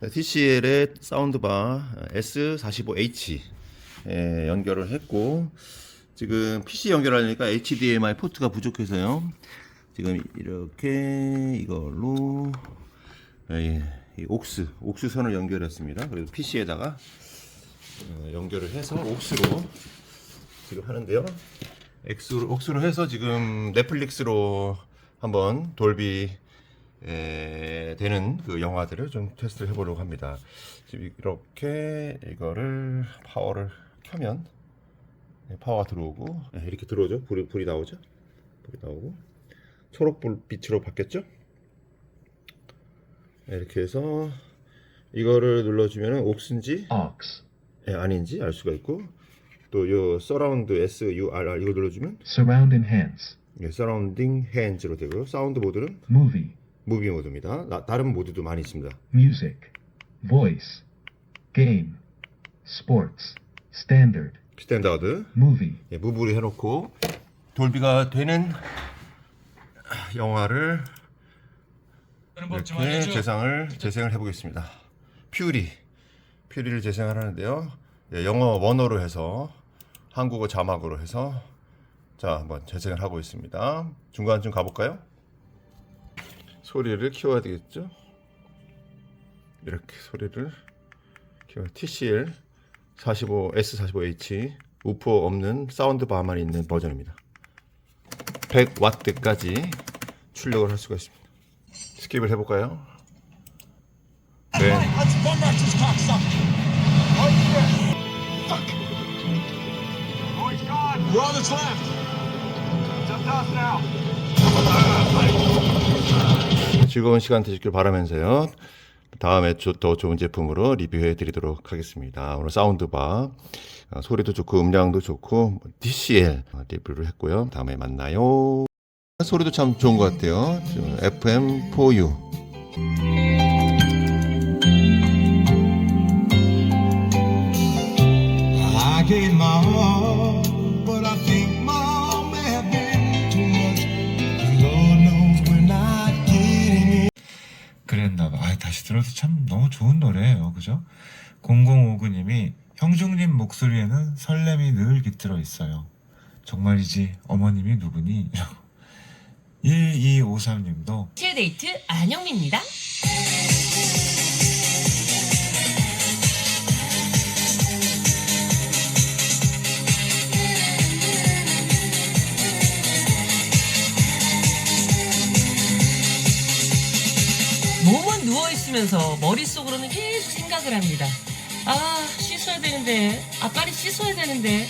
TCL의 사운드바 S45H 에 연결을 했고 지금 PC 연결하려니까 HDMI 포트가 부족해서요. 지금 이렇게 이걸로 예, 이 옥스 옥스 선을 연결했습니다. 그래서 PC에다가 어, 연결을 해서 옥스로 지금 하는데요. 엑스로 옥스로 해서 지금 넷플릭스로 한번 돌비 에, 되는 그 영화들을 좀 테스트를 해보려고 합니다. 지금 이렇게 이거를 파워를 켜면 네, 파워가 들어오고 네, 이렇게 들어오죠. 불이 불이 나오죠. 불이 나오고 초록불 빛으로 바뀌었죠. 네, 이렇게 해서 이거를 눌러주면 옥스인지 aux, 예, 아닌지 알 수가 있고 또요 서라운드 S U R R 이거 눌러주면 surround enhance, 예, 서라운딩 핸즈로 되고요. 사운드 모드는 movie, 무비 모드입니다. 나- 다른 모드도 많이 있습니다. music, voice, game, sports, standard, 스탠다드 movie, 예, 무브를 해놓고 돌비가 되는 영화를 이렇게 재생을 재생을 해보겠습니다. 퓨리 퓨리를 재생을 하는데요. 예, 영어 원어로 해서 한국어 자막으로 해서 자 한번 재생을 하고 있습니다. 중간 좀 가볼까요? 소리를 키워야 되겠죠? 이렇게 소리를 키워 TCL 45 S45H 우퍼 없는 사운드 바만 있는 버전입니다. 100와트까지 출력을 할 수가 있습니다. 스킵을 해볼까요? 네. Oh. Oh. We're all that's left. To us now. 즐거운 시간 되시길 바라면서요. 다음에 조- 더 좋은 제품으로 리뷰해 드리도록 하겠습니다. 오늘 사운드바 어, 소리도 좋고 음량도 좋고 DCL 어, 리뷰를 했고요. 다음에 만나요. 소리도 참 좋은 것 같아요. FM4U I gave 들어도 참 너무 좋은 노래예요. 그죠? 0059님이 형중님 목소리에는 설렘이 늘 깃들어 있어요. 정말이지 어머님이 누구니? 이라고. 1253님도 칠데이트 안영미입니다. 몸은 누워 있으면서 머릿속으로는 계속 생각을 합니다. 아 씻어야 되는데 아 빨리 씻어야 되는데